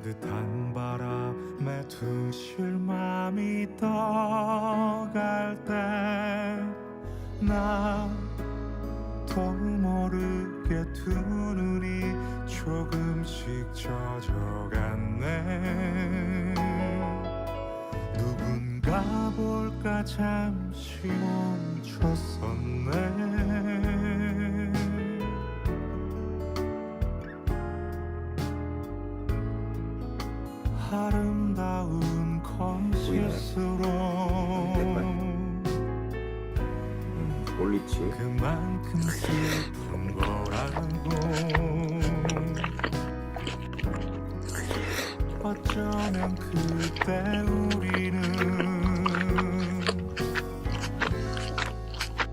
따뜻한 바람에 두실 맘이 떠갈 때나돌 모르게 두 눈이 조금씩 젖어갔네. 누군가 볼까 잠시 멈췄었네. 아름다운 검실수록 올리치. 그만큼 슬픈 거라고 어쩌면 그때